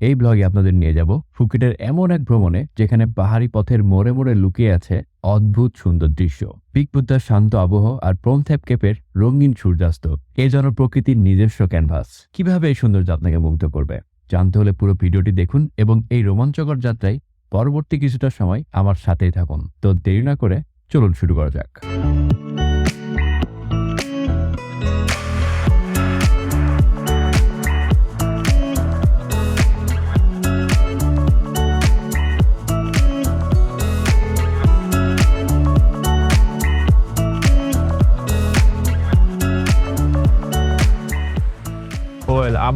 এই ব্লগে আপনাদের নিয়ে যাব ফুকেটের এমন এক ভ্রমণে যেখানে পাহাড়ি পথের মোড়ে মোড়ে লুকিয়ে আছে অদ্ভুত সুন্দর দৃশ্য। পিক বুদ্ধার শান্ত আবহ আর প্রমথ্যাপ কেপের রঙিন সূর্যাস্ত। এ যেন প্রকৃতির নিজস্ব ক্যানভাস। কীভাবে এই সৌন্দর্য আপনাকে মুগ্ধ করবে? জানতে হলে পুরো ভিডিওটি দেখুন এবং এই রোমাঞ্চকর যাত্রায় পরবর্তী কিছুটা সময় আমার সাথেই থাকুন। তো দেরি না করে চলুন শুরু করা যাক।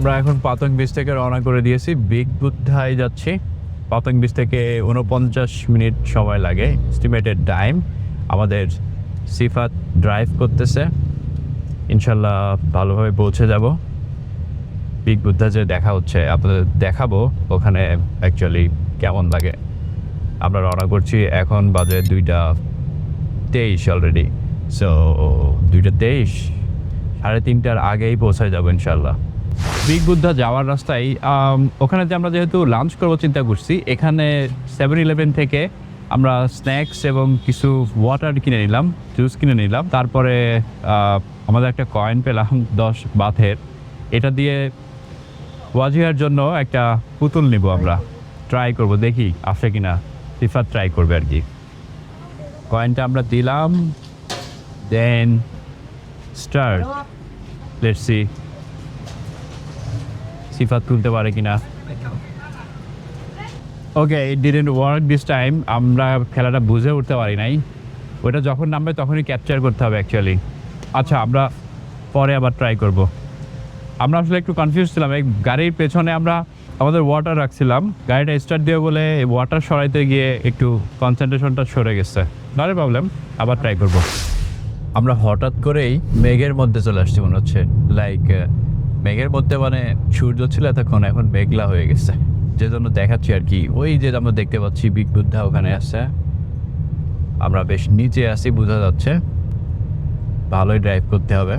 আমরা এখন পাতং বিচ থেকে রওনা করে দিয়েছি। বিগ বুদ্ধায় যাচ্ছি। পাতং বিচ থেকে উনপঞ্চাশ মিনিট সময় লাগে এস্টিমেটেড টাইম আমাদের সিফাত ড্রাইভ করতেছে। ইনশাল্লাহ ভালোভাবে পৌঁছে যাব। বিগ বুদ্ধা যে দেখা হচ্ছে, আপনাদের দেখাবো ওখানে অ্যাকচুয়ালি কেমন লাগে। আমরা রওনা করছি এখন বাজে দুইটা তেইশ অলরেডি সো দুইটা তেইশ, সাড়ে তিনটার আগেই পৌঁছায় যাব ইনশাল্লাহ। বিগ বুদ্ধা যাওয়ার রাস্তায় ওখানে যে আমরা যেহেতু লাঞ্চ করব চিন্তা করছি, এখানে সেভেন ইলেভেন থেকে আমরা স্ন্যাক্স এবং কিছু ওয়াটার কিনে নিলাম জুস কিনে নিলাম। তারপরে আমাদের একটা কয়েন পেলাম, দশ বাথের এটা দিয়ে ওয়াজিহার জন্য একটা পুতুল নিব আমরা। ট্রাই করব, দেখি আসে কি না সিফাত ট্রাই করবে আর কি। কয়েনটা আমরা দিলাম দেন স্টার্ট লেটস সিফাত তুলতে পারে কিনা। Okay it didn't work this time আমরা খেলাটা বুঝে উঠতে পারি নাই। ওটা যখন নামবে তখনই ক্যাপচার করতে হবে অ্যাকচুয়ালি আচ্ছা আমরা পরে আবার ট্রাই করব। আমরা আসলে একটু কনফিউজ ছিলাম। এই গাড়ির পেছনে আমরা আমাদের ওয়াটার রাখছিলাম। গাড়িটা স্টার্ট দিয়ে বলে ওয়াটার সরাইতে গিয়ে একটু কনসেন্ট্রেশনটা সরে গেছে। নট প্রবলেম আবার ট্রাই করব। আমরা হঠাৎ করেই মেঘের মধ্যে চলে আসছি মনে হচ্ছে। লাইক মেঘের মধ্যে মানে সূর্য ছিল এতক্ষণ, এখন মেঘলা হয়ে গেছে। যে জন্য দেখাচ্ছি আর কি। ওই যে আমরা দেখতে পাচ্ছি, বিগ বুদ্ধা ওখানে আছে। আমরা বেশ নিচে আছি, বোঝা যাচ্ছে। ভালোই ড্রাইভ করতে হবে।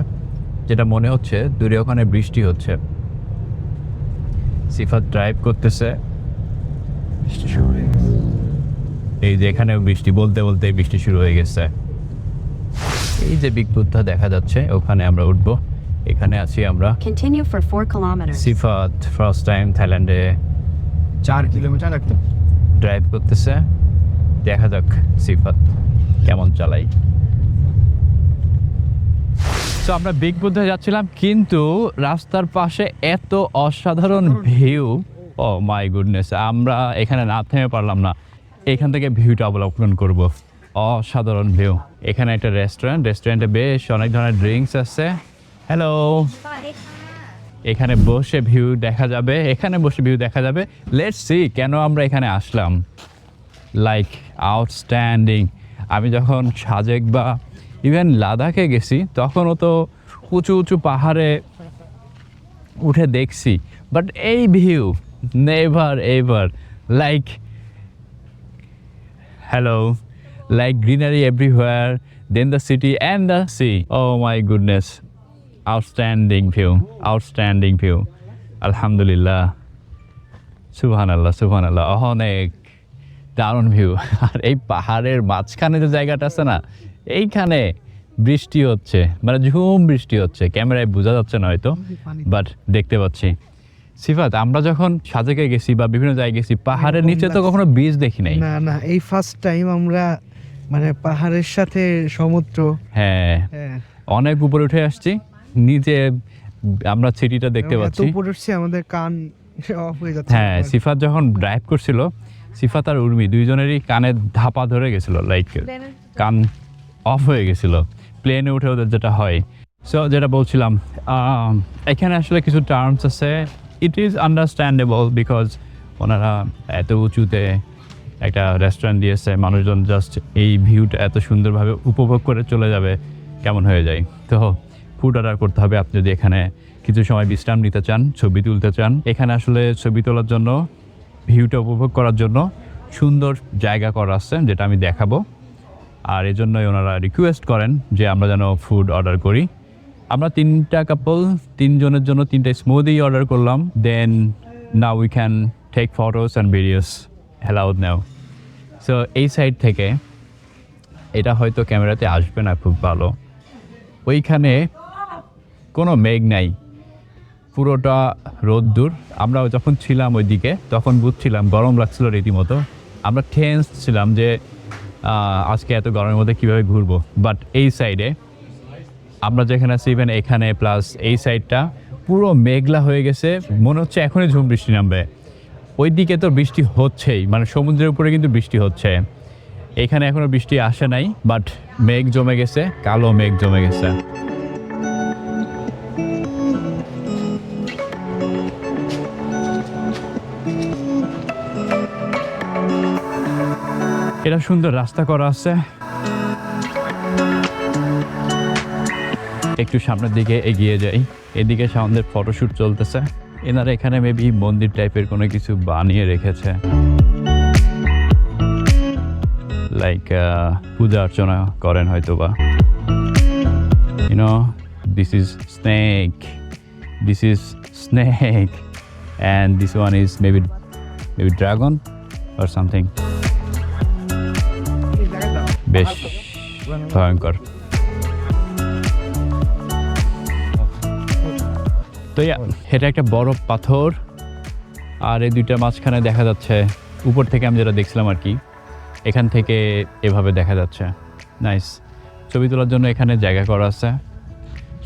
যেটা মনে হচ্ছে, দূরে ওখানে বৃষ্টি হচ্ছে। সিফাত ড্রাইভ করতেছে। এই যে এখানেও বৃষ্টি, বলতে বলতে বৃষ্টি শুরু হয়ে গেছে। এই যে বিগ বুদ্ধা দেখা যাচ্ছে, ওখানে আমরা উঠব। এখানে আছি আমরা। Continue for 4 kilometers. Sifat first time থাইল্যান্ডে চার কিলোমিটার একটা ড্রাইভ করতেছে। দেখা যাক সিফাত কেমন চালাই। তো আমরা বিগ বুদ্ধে যাচ্ছিলাম কিন্তু রাস্তার পাশে এত অসাধারণ ভিউ ও মাই গুডনেস আমরা এখানে না থেমে পারলাম না। এখান থেকে ভিউটা অবলোকন করব। অসাধারণ ভিউ এখানে একটা রেস্টুরেন্ট রেস্টুরেন্টে বেশ অনেক ধরনের ড্রিঙ্কস আছে। হ্যালো এখানে বসে ভিউ দেখা যাবে এখানে বসে ভিউ দেখা যাবে। লেটস সি কেন আমরা এখানে আসলাম। লাইক আউটস্ট্যান্ডিং আমি যখন সাজেক বা ইভেন লাদাখে গেছি তখনও তো উঁচু উঁচু পাহাড়ে উঠে দেখছি। বাট এই view never ever like hello like greenery everywhere then the city and the sea oh my goodness outstanding view outstanding view আলহামদুলিল্লাহ সুহান আল্লাহ সুহান আল্লাহ অনেক দারুণ ভিউ আর এই পাহাড়ের মাঝখানে যে জায়গাটা আছে না এইখানে বৃষ্টি হচ্ছে। মানে ঝুম বৃষ্টি হচ্ছে। ক্যামেরায় বোঝা যাচ্ছে না হয়তো বাট দেখতে পাচ্ছি। সিফাত আমরা যখন সাজেকে গেছি বা বিভিন্ন জায়গায় গেছি পাহাড়ের নিচে তো কখনো বীজ দেখি নাই। না না এই ফার্স্ট টাইম আমরা মানে পাহাড়ের সাথে সমুদ্র। হ্যাঁ। হ্যাঁ। অনেক উপরে উঠে আসছি। নিচে আমরা সিটিটা দেখতে পাচ্ছি। আমাদের কান অফ হয়ে যাচ্ছে। হ্যাঁ সিফাত যখন ড্রাইভ করছিল সিফাত আর উর্মি দুইজনেরই কানে ধাপা ধরে গেছিল লাইক কান অফ হয়ে গেছিল। প্লেনে উঠে ওদের যেটা হয়। সো যেটা বলছিলাম এখানে আসলে কিছু টার্মস আছে। ইট ইজ আন্ডারস্ট্যান্ডেবল বিকজ ওনারা এত উঁচুতে একটা রেস্টুরেন্ট দিয়েছে মানুষজন জাস্ট এই ভিউটা এত সুন্দরভাবে উপভোগ করে চলে যাবে কেমন হয়ে যায়। তো ফুড অর্ডার করতে হবে। আপনি যদি এখানে কিছু সময় বিশ্রাম নিতে চান, ছবি তুলতে চান, এখানে আসলে ছবি তোলার জন্য, ভিউটা উপভোগ করার জন্য সুন্দর জায়গা করা আছে, যেটা আমি দেখাবো। আর এজন্যই ওনারা রিকোয়েস্ট করেন যে আমরা যেন ফুড অর্ডার করি। আমরা তিনটা কাপল তিনজনের জন্য তিনটা স্মুদি অর্ডার করলাম। Then now we can take photos and videos allowed now. So এই সাইড থেকে, এটা হয়তো ক্যামেরাতে আসবে না, খুব ভালো। ওইখানে কোনো মেঘ নাই। পুরোটা রোদ্দুর আমরা যখন ছিলাম ওইদিকে, তখন বুঝছিলাম, গরম লাগছিল রীতিমতো। আমরা টেন্স ছিলাম যে আজকে এত গরমের মধ্যে কীভাবে ঘুরবো। বাট এই সাইডে আমরা যেখানে আছি ইভেন এখানে প্লাস এই সাইডটা পুরো মেঘলা হয়ে গেছে। মনে হচ্ছে এখনই ঝুম বৃষ্টি নামবে। ওই দিকে তো বৃষ্টি হচ্ছেই। মানে সমুদ্রের উপরে কিন্তু বৃষ্টি হচ্ছে। এখানে এখনও বৃষ্টি আসে নাই বাট মেঘ জমে গেছে, কালো মেঘ জমে গেছে। এটা সুন্দর রাস্তা করা আছে। একটু সামনের দিকে এগিয়ে যাই। এদিকে সামনের ফটোশ্যুট চলতেছে। এনারা এখানে মেবি মন্দির টাইপের কোনো কিছু বানিয়ে রেখেছে। লাইক পূজা অর্চনা করেন হয়তো বা you know this is snake this is snake and this one is maybe maybe dragon or something বেশ ভয়ঙ্কর। তো এটা একটা বড় পাথর, আর এই দুইটা মাঝখানে দেখা যাচ্ছে, উপর থেকে আমি যেটা দেখছিলাম আর কি, এখান থেকে এভাবে দেখা যাচ্ছে। নাইস ছবি তোলার জন্য এখানে জায়গা করা আছে।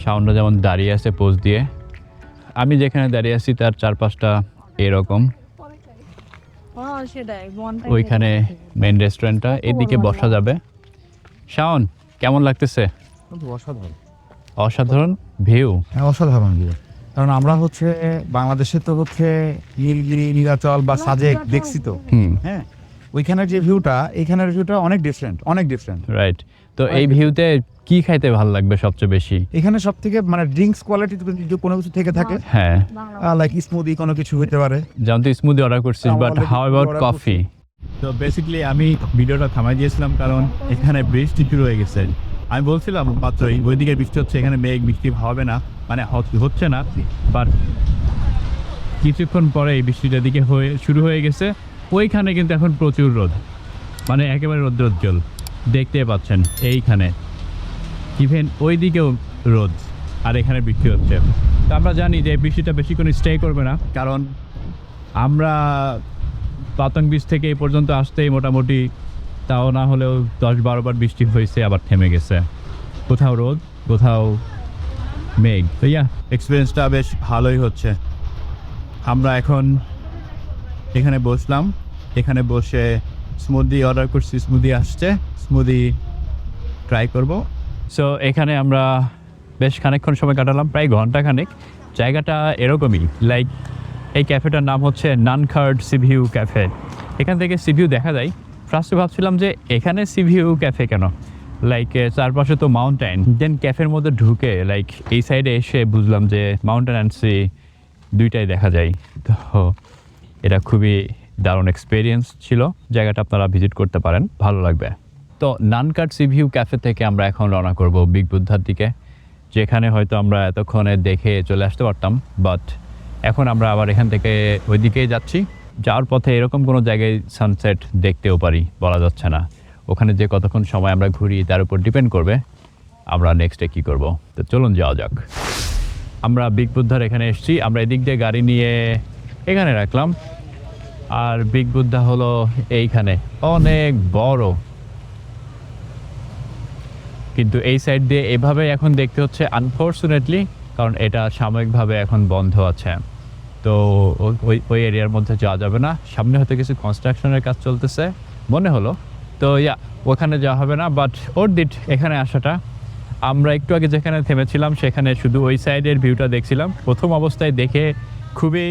সাউন্ডটা যেমন দাঁড়িয়ে আছে পোজ দিয়ে। আমি যেখানে দাঁড়িয়ে আছি, তার চারপাশটা এরকম। ওইখানে মেন রেস্টুরেন্টটা এদিকে বসা যাবে। শাওন কেমন লাগতেছে? অসাধারণ। অসাধারণ ভিউ। হ্যাঁ অসাধারণ ভিউ। কারণ আমরা হচ্ছে বাংলাদেশে তো হচ্ছে নীলগিরি নীলাচল বা সাজেক দেখছি তো। হুম। হ্যাঁ ওইখানের যে ভিউটা এখানের ভিউটা অনেক ডিফারেন্ট অনেক ডিফারেন্ট রাইট তো এই ভিউতে কি খাইতে ভালো লাগবে সবচেয়ে বেশি? এখানে সব থেকে মানে ড্রিঙ্কস কোয়ালিটি যদি কোনো কিছু থেকে থাকে। হ্যাঁ। লাইক স্মুদি কোনো কিছু হতে পারে। যেমন তুই স্মুদি অর্ডার করছিস বাট হাউ অ্যাবাউট কফি তো বেসিক্যালি আমি ভিডিওটা থামাই দিয়েছিলাম কারণ এখানে বৃষ্টি শুরু হয়ে গেছে। আমি বলছিলাম, মাত্রই ওইদিকে বৃষ্টি হচ্ছে, এখানে মেঘ, বৃষ্টি হবে না মানে হচ্ছে না বাট কিছুক্ষণ পরে এই বৃষ্টিটা দিকে হয়ে, শুরু হয়ে গেছে। ওইখানে কিন্তু এখন প্রচুর রোদ মানে একেবারে রৌদ্রোজ্জ্বল। দেখতে পাচ্ছেন, এইখানে। ইভেন ওই দিকেও রোদ, আর এখানে বৃষ্টি হচ্ছে। তো আমরা জানি যে বৃষ্টিটা বেশিক্ষণ স্টে করবে না, কারণ আমরা পাতং বীজ থেকে এই পর্যন্ত আসতেই মোটামুটি তাও না হলেও দশ বারোবার বৃষ্টি হয়েছে আবার থেমে গেছে। কোথাও রোদ কোথাও মেঘ। তো ইয়া। এক্সপিরিয়েন্সটা বেশ ভালোই হচ্ছে। আমরা এখন এখানে বসলাম। এখানে বসে স্মুদি অর্ডার করছি স্মুদি আসছে। স্মুদি ট্রাই করব। সো এখানে আমরা বেশ খানিকক্ষণ সময় কাটালাম প্রায় ঘণ্টা খানেক জায়গাটা এরকমই লাইক এই ক্যাফেটার নাম হচ্ছে নানখার্ড সিভিউ ক্যাফে। এখান থেকে সিভিউ দেখা যায়। ফার্স্টে ভাবছিলাম যে এখানে সিভিউ ক্যাফে কেন? লাইক চারপাশে তো মাউন্টেন দেন ক্যাফের মধ্যে ঢুকে লাইক এই সাইডে এসে বুঝলাম যে মাউন্টেন অ্যান্ড সি দুইটাই দেখা যায়। তো এটা খুবই দারুণ এক্সপিরিয়েন্স ছিল। জায়গাটা আপনারা ভিজিট করতে পারেন। ভালো লাগবে। তো নানকাট সিভিউ ক্যাফে থেকে আমরা এখন রওনা করব বিগ বুদ্ধার দিকে। যেখানে হয়তো আমরা এতক্ষণে দেখে চলে আসতে পারতাম বাট এখন আমরা আবার এখান থেকে ওই দিকেই যাচ্ছি। যাওয়ার পথে এরকম কোনো জায়গায় সানসেট দেখতেও পারি, বলা যাচ্ছে না। ওখানে যে কতক্ষণ সময় আমরা ঘুরি, তার উপর ডিপেন্ড করবে। আমরা নেক্সটে কী করব? তো চলুন যাওয়া যাক। আমরা বিগ বুদ্ধার এখানে এসেছি। আমরা এদিক দিয়ে গাড়ি নিয়ে এখানে রাখলাম। আর বিগ বুদ্ধা হলো এইখানে। অনেক বড়। কিন্তু এই সাইড দিয়ে এভাবে এখন দেখতে হচ্ছে আনফর্চুনেটলি কারণ এটা সাময়িকভাবে এখন বন্ধ আছে। তো ওই ওই এরিয়ার মধ্যে যাওয়া যাবে না। সামনে হয়তো কিছু কনস্ট্রাকশনের কাজ চলতেছে, মনে হলো। তো ইয়া, ওখানে যাওয়া হবে না বাট ওর দিট এখানে আসাটা। আমরা একটু আগে যেখানে থেমেছিলাম, সেখানে শুধু ওই সাইডের ভিউটা দেখছিলাম। প্রথম অবস্থায় দেখে খুবই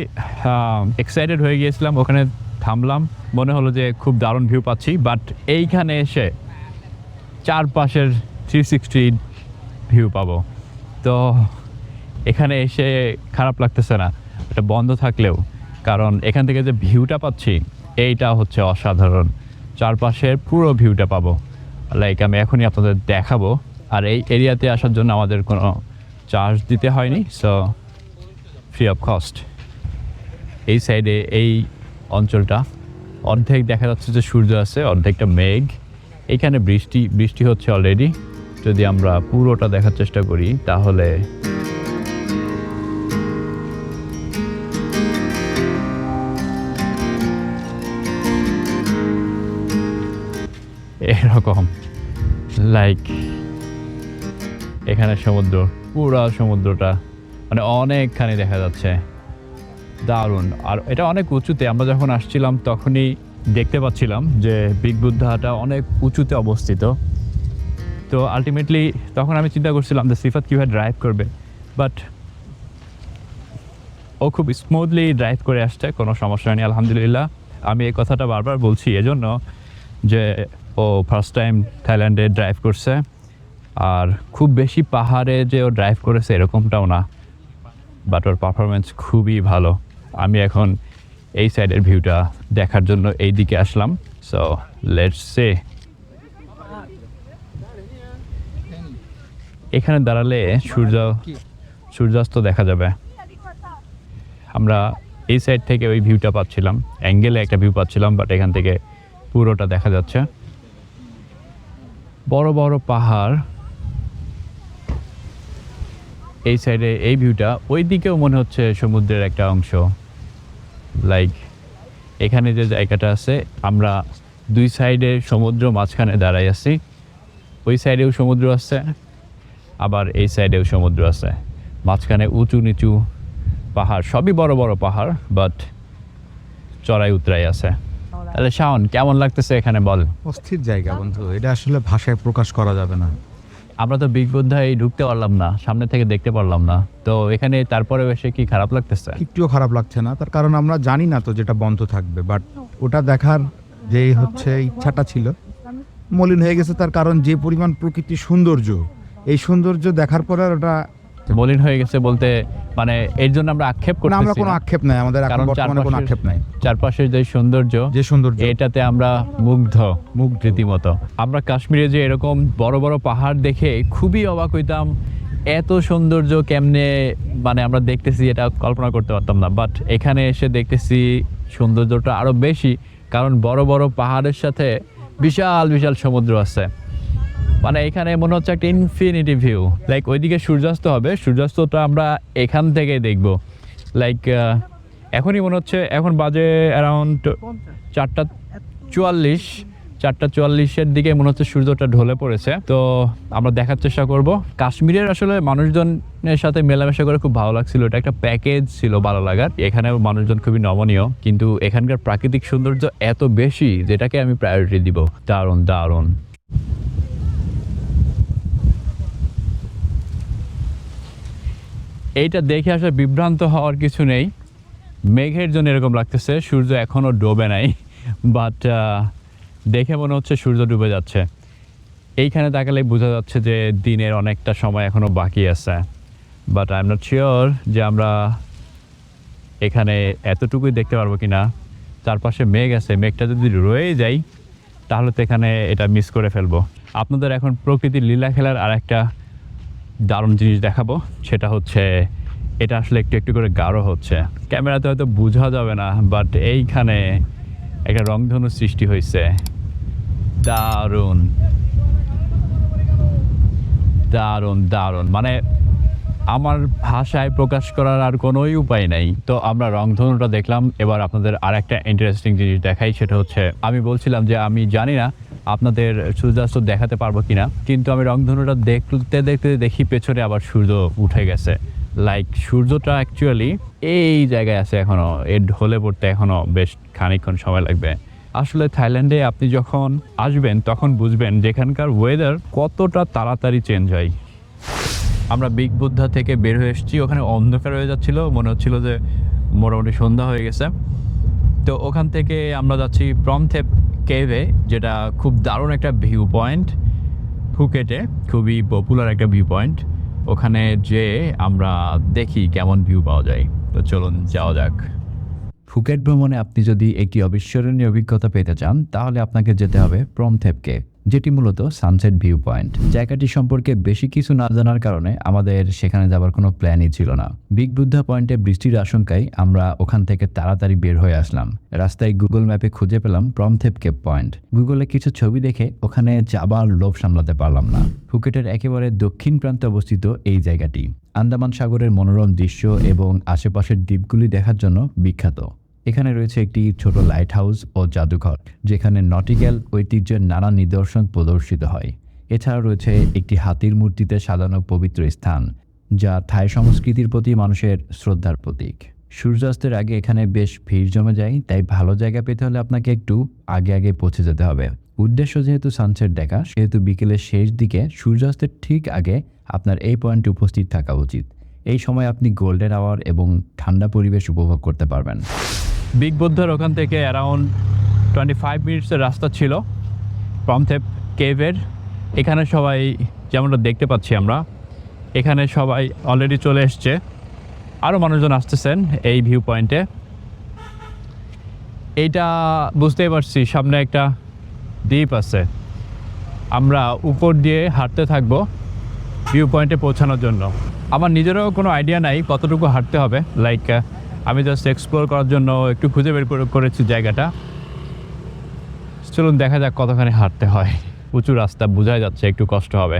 এক্সাইটেড হয়ে গিয়েছিলাম। ওখানে থামলাম। মনে হলো যে খুব দারুণ ভিউ পাচ্ছি বাট এইখানে এসে চারপাশের থ্রি সিক্সটি ভিউ পাবো। তো এখানে এসে খারাপ লাগতেছে না। এটা বন্ধ থাকলেও, কারণ এখান থেকে যে ভিউটা পাচ্ছি, এইটা হচ্ছে অসাধারণ। চারপাশের পুরো ভিউটা পাবো। লাইক আমি এখনই আপনাদের দেখাবো। আর এই এরিয়াতে আসার জন্য আমাদের কোনো চার্জ দিতে হয়নি সো ফ্রি অফ কস্ট এই সাইডে এই অঞ্চলটা, অর্ধেক দেখা যাচ্ছে যে সূর্য আছে, অর্ধেকটা মেঘ। এখানে বৃষ্টি বৃষ্টি হচ্ছে অলরেডি যদি আমরা পুরোটা দেখার চেষ্টা করি, তাহলে এরকম। লাইক এখানে সমুদ্র, পুরো সমুদ্রটা মানে অনেকখানি দেখা যাচ্ছে। দারুণ। আর এটা অনেক উঁচুতে, আমরা যখন আসছিলাম তখনই দেখতে পাচ্ছিলাম যে বিগ বুদ্ধাটা অনেক উঁচুতে অবস্থিত। তো আলটিমেটলি তখন আমি চিন্তা করছিলাম যে সিফাত কীভাবে ড্রাইভ করবে। বাট ও খুব স্মুথলি ড্রাইভ করে আসছে, কোনো সমস্যা নেই আলহামদুলিল্লাহ। আমি এই কথাটা বারবার বলছি, এজন্য যে ও ফার্স্ট টাইম থাইল্যান্ডে ড্রাইভ করছে। আর খুব বেশি পাহাড়ে যে ও ড্রাইভ করেছে এরকমটাও না। বাট ওর পারফরমেন্স খুবই ভালো। আমি এখন এই সাইডের ভিউটা দেখার জন্য এই দিকে আসলাম। সো লেটস সে এখানে দাঁড়ালে সূর্য, সূর্যাস্ত দেখা যাবে। আমরা এই সাইড থেকে ওই ভিউটা পাচ্ছিলাম। অ্যাঙ্গেলে একটা ভিউ পাচ্ছিলাম বাট এখান থেকে পুরোটা দেখা যাচ্ছে। বড় বড় পাহাড় এই সাইডে এই ভিউটা ওই দিকেও মনে হচ্ছে সমুদ্রের একটা অংশ। লাইক এখানে যে জায়গাটা আছে, আমরা দুই সাইডে সমুদ্র মাঝখানে দাঁড়াই আছি। ওই সাইডেও সমুদ্র আছে, আবার এই সাইডেও সমুদ্র আছে। মাঝখানে উঁচু নিচু পাহাড়, সবই বড় বড় পাহাড় বাট চড়াই উতরাই আছে। তাহলে শাওন কেমন লাগতেছে এখানে বল? অস্থির জায়গা বন্ধু এটা আসলে ভাষায় প্রকাশ করা যাবে না। আমরা তো বিগ বোদ্ধায় ঢুকতে পারলাম না সামনে থেকে দেখতে পারলাম না। তো এখানে তারপরে এসে কি খারাপ লাগতেছে? একটুও খারাপ লাগছে না তার কারণ আমরা জানি না তো যেটা বন্ধ থাকবে বাট ওটা দেখার যেই হচ্ছে ইচ্ছাটা ছিল মলিন হয়ে গেছে তার কারণ যে পরিমাণ প্রকৃতির সৌন্দর্য এই সৌন্দর্য দেখার পরে আর ওটা মলিন হয়ে গেছে বলতে মানে এর জন্য আমরা আক্ষেপ না আমরা কোনো আক্ষেপ নাই আমাদের এখন বর্তমানে কোনো আক্ষেপ নাই। চারপাশের যে সৌন্দর্য যে সৌন্দর্য। এটাতে আমরা মুগ্ধ মুগ্ধ। রীতিমতো। আমরা কাশ্মীরে যে এরকম বড় বড় পাহাড় দেখে খুবই অবাক হইতাম এত সৌন্দর্য কেমনে মানে আমরা দেখতেছি এটা কল্পনা করতে পারতাম না। বাট এখানে এসে দেখতেছি সৌন্দর্যটা আরও বেশি কারণ বড় বড় পাহাড়ের সাথে বিশাল বিশাল সমুদ্র আছে। মানে এখানে মনে হচ্ছে একটা ইনফিনিটি ভিউ লাইক ওইদিকে সূর্যাস্ত হবে, সূর্যাস্তটা আমরা এখান থেকে দেখব। লাইক এখনই মনে হচ্ছে, এখন বাজে অ্যারাউন্ড চারটা চুয়াল্লিশ, চারটা চুয়াল্লিশের দিকে মনে হচ্ছে সূর্যটা ঢলে পড়েছে। তো আমরা দেখার চেষ্টা করব। কাশ্মীরের আসলে মানুষজনের সাথে মেলামেশা করে খুব ভালো লাগছিল। এটা একটা প্যাকেজ ছিল ভালো লাগার। এখানে মানুষজন খুবই নমনীয়। কিন্তু এখানকার প্রাকৃতিক সৌন্দর্য এত বেশি, যেটাকে আমি প্রায়োরিটি দিব। দারুণ দারুণ। এইটা দেখে আসলে বিভ্রান্ত হওয়ার কিছু নেই। মেঘের জন্য এরকম লাগতেছে, সূর্য এখনও ডোবে নাই বাট দেখে মনে হচ্ছে সূর্য ডুবে যাচ্ছে। এইখানে তাকালে বোঝা যাচ্ছে যে দিনের অনেকটা সময় এখনও বাকি আছে। But I am not sure যে আমরা এখানে এতটুকুই দেখতে পারব কি না চারপাশে মেঘ আছে, মেঘটা যদি রয়ে যাই তাহলে তো এখানে এটা মিস করে ফেলব। আপনাদের এখন প্রকৃতির লীলা খেলার আর একটা দারুণ জিনিস দেখাবো। সেটা হচ্ছে, এটা আসলে একটু একটু করে গাঢ় হচ্ছে। ক্যামেরাতে হয়তো বোঝা যাবে না বাট এইখানে একটা রংধনু সৃষ্টি হয়েছে দারুণ। দারুণ দারুণ। মানে আমার ভাষায় প্রকাশ করার আর কোনোই উপায় নাই। তো আমরা রংধনুটা দেখলাম, এবার আপনাদের আর একটা ইন্টারেস্টিং জিনিস দেখাই, সেটা হচ্ছে, আমি বলছিলাম যে আমি জানি না আপনাদের সূর্যাস্ত দেখাতে পারব কিনা। কিন্তু আমি রংধনুটা দেখতে দেখতে দেখি পেছনে আবার সূর্য উঠে গেছে। লাইক সূর্যটা অ্যাকচুয়ালি এই জায়গায় আছে এখনও এর ঢলে পড়তে এখনও বেশ খানিকক্ষণ সময় লাগবে। আসলে থাইল্যান্ডে আপনি যখন আসবেন, তখন বুঝবেন যেখানকার ওয়েদার কতটা তাড়াতাড়ি চেঞ্জ হয়। আমরা বিগ বুদ্ধা থেকে বের হয়ে এসেছি। ওখানে অন্ধকার হয়ে যাচ্ছিল। মনে হচ্ছিল যে মোটামুটি সন্ধ্যা হয়ে গেছে। তো ওখান থেকে আমরা যাচ্ছি প্রমথেপ কেভে, যেটা খুব দারুণ একটা ভিউ পয়েন্ট ফুকেটে খুবই পপুলার একটা ভিউ পয়েন্ট ওখানে যে আমরা দেখি কেমন ভিউ পাওয়া যায়। তো চলুন যাওয়া যাক। ফুকেট ভ্রমণে আপনি যদি একটি অবিস্মরণীয় অভিজ্ঞতা পেতে চান, তাহলে আপনাকে যেতে হবে প্রমথেপ কেভ যেটি মূলত সানসেট ভিউ পয়েন্ট জায়গাটি সম্পর্কে বেশি কিছু না জানার কারণে আমাদের সেখানে যাবার কোনো প্ল্যানই ছিল না। বিগ বুদ্ধা পয়েন্টে বৃষ্টির আশঙ্কায় আমরা ওখান থেকে তাড়াতাড়ি বের হয়ে আসলাম। রাস্তায় গুগল ম্যাপে খুঁজে পেলাম প্রমথেপ কেপ পয়েন্ট গুগলে কিছু ছবি দেখে ওখানে যাবার লোভ সামলাতে পারলাম না। ফুকেটের একেবারে দক্ষিণ প্রান্তে অবস্থিত এই জায়গাটি। আন্দামান সাগরের মনোরম দৃশ্য এবং আশেপাশের দ্বীপগুলি দেখার জন্য বিখ্যাত। এখানে রয়েছে একটি ছোট লাইট হাউস ও জাদুঘর, যেখানে নটিক্যাল ঐতিহ্যের নানা নিদর্শন প্রদর্শিত হয়। এছাড়া রয়েছে একটি হাতির মূর্তিতে সাজানো পবিত্র স্থান, যা থাই সংস্কৃতির প্রতি মানুষের শ্রদ্ধার প্রতীক। সূর্যাস্তের আগে এখানে বেশ ভিড় জমে যায়, তাই ভালো জায়গা পেতে হলে আপনাকে একটু আগে আগে পৌঁছে যেতে হবে। উদ্দেশ্য যেহেতু সানসেট দেখা, সেহেতু বিকেলের শেষ দিকে সূর্যাস্তের ঠিক আগে আপনার এই পয়েন্টে উপস্থিত থাকা উচিত। এই সময় আপনি গোল্ডেন আওয়ার এবং ঠান্ডা পরিবেশ উপভোগ করতে পারবেন। বিগ বুদ্ধার ওখান থেকে অ্যারাউন্ড টোয়েন্টি ফাইভ মিনিটসের রাস্তা ছিল প্রমথেপ কেভের এখানে সবাই, যেমনটা দেখতে পাচ্ছি আমরা, এখানে সবাই অলরেডি চলে এসছে। আরও মানুষজন আসতেছেন এই ভিউ পয়েন্টে এইটা বুঝতেই পারছি, সামনে একটা দ্বীপ আছে। আমরা উপর দিয়ে হাঁটতে থাকব ভিউ পয়েন্টে পৌঁছানোর জন্য। আমার নিজেরও কোনো আইডিয়া নাই কতটুকু হাঁটতে হবে লাইক আমি জাস্ট এক্সপ্লোর করার জন্য একটু খুঁজে বের করে করেছি জায়গাটা। চলুন দেখা যাক কতখানি হাঁটতে হয়। উঁচু রাস্তা, বোঝাই যাচ্ছে একটু কষ্ট হবে।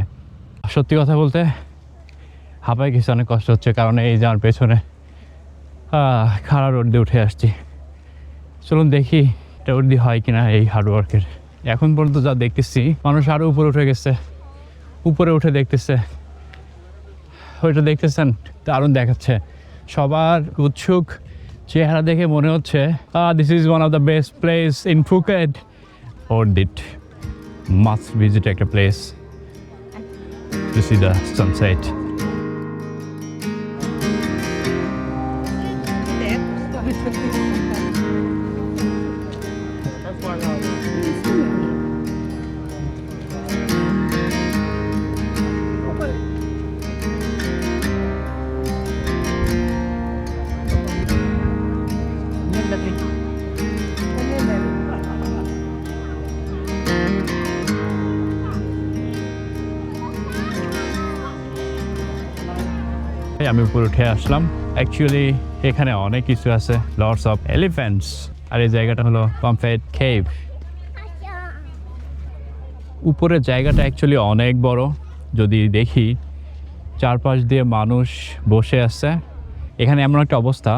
সত্যি কথা বলতে, হাঁপায় গেছে, অনেক কষ্ট হচ্ছে, কারণ এই যে আমার পেছনে খাড়া রোড দিয়ে উঠে আসছি। চলুন দেখি এটা উর্দি হয় কিনা এই হার্ডওয়ার্কের এখন পর্যন্ত যা দেখতেছি, মানুষ আরও উপরে উঠে গেছে। উপরে উঠে দেখতেছে, ওইটা দেখতেছেন, দারুণ দেখাচ্ছে। সবার উৎসুক চেহারা দেখে মনে হচ্ছে this is one of the best place in Phuket or that must visit একটা place to see the sunset আমি উপরে উঠে আসলাম। অ্যাকচুয়ালি এখানে অনেক কিছু আছে লর্ডস অফ এলিফ্যান্টস আর এই জায়গাটা হলো কমফেট কেভ উপরের জায়গাটা অ্যাকচুয়ালি অনেক বড়। যদি দেখি, চারপাশ দিয়ে মানুষ বসে আছে। এখানে এমন একটা অবস্থা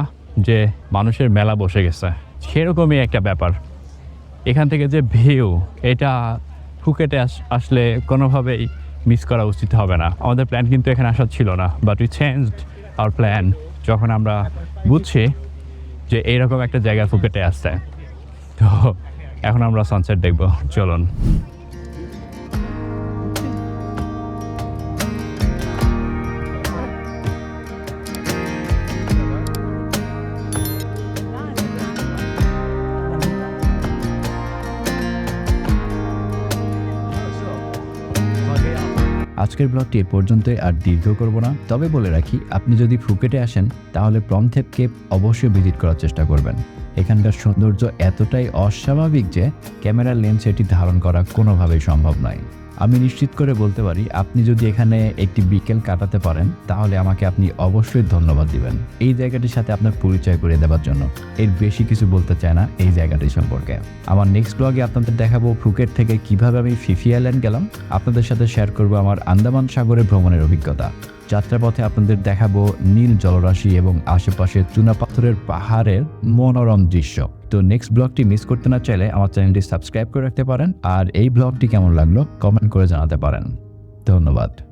যে মানুষের মেলা বসে গেছে। সেরকমই একটা ব্যাপার। এখান থেকে যে ভিউ এটা ফুকেটে আসলে কোনোভাবেই মিস করা উচিত হবে না। আমাদের প্ল্যান কিন্তু এখানে আসা ছিল না but we change our plan যখন আমরা বুঝছি যে এইরকম একটা জায়গা ফুকেটে আসছে। তো এখন আমরা সানসেট দেখব, চলুন। আজকের ব্লগটি এ পর্যন্তই আর দীর্ঘ করব না। তবে বলে রাখি, আপনি যদি ফুকেটে আসেন, তাহলে প্রমথেপ কেপ অবশ্যই ভিজিট করার চেষ্টা করবেন। এখানকার সৌন্দর্য এতটাই অস্বাভাবিক যে, ক্যামেরার লেন্স এটি ধারণ করা কোনোভাবেই সম্ভব নয়। আমি নিশ্চিত করে বলতে পারি, আপনি যদি এখানে একটি বিকেল কাটাতে পারেন, তাহলে আমাকে আপনি অবশ্যই ধন্যবাদ দিবেন। এই জায়গাটির সাথে আপনার পরিচয় করে দেওয়ার জন্য। এর বেশি কিছু বলতে চায় না এই জায়গাটি সম্পর্কে। আমার নেক্সট ব্লগে আপনাদের দেখাবো ফুকেট থেকে কীভাবে আমি ফিফি আইল্যান্ড গেলাম। আপনাদের সাথে শেয়ার করব আমার আন্দামান সাগরে ভ্রমণের অভিজ্ঞতা। যাত্রাপথে আপনাদের দেখাবো নীল জলরাশি এবং আশেপাশে চুনাপাথরের পাহাড়ের মনোরম দৃশ্য। তো নেক্সট ব্লগটি মিস করতে না চাইলে আমার চ্যানেলটি সাবস্ক্রাইব করে রাখতে পারেন। আর এই ব্লগটি কেমন লাগল কমেন্ট করে জানাতে পারেন। ধন্যবাদ।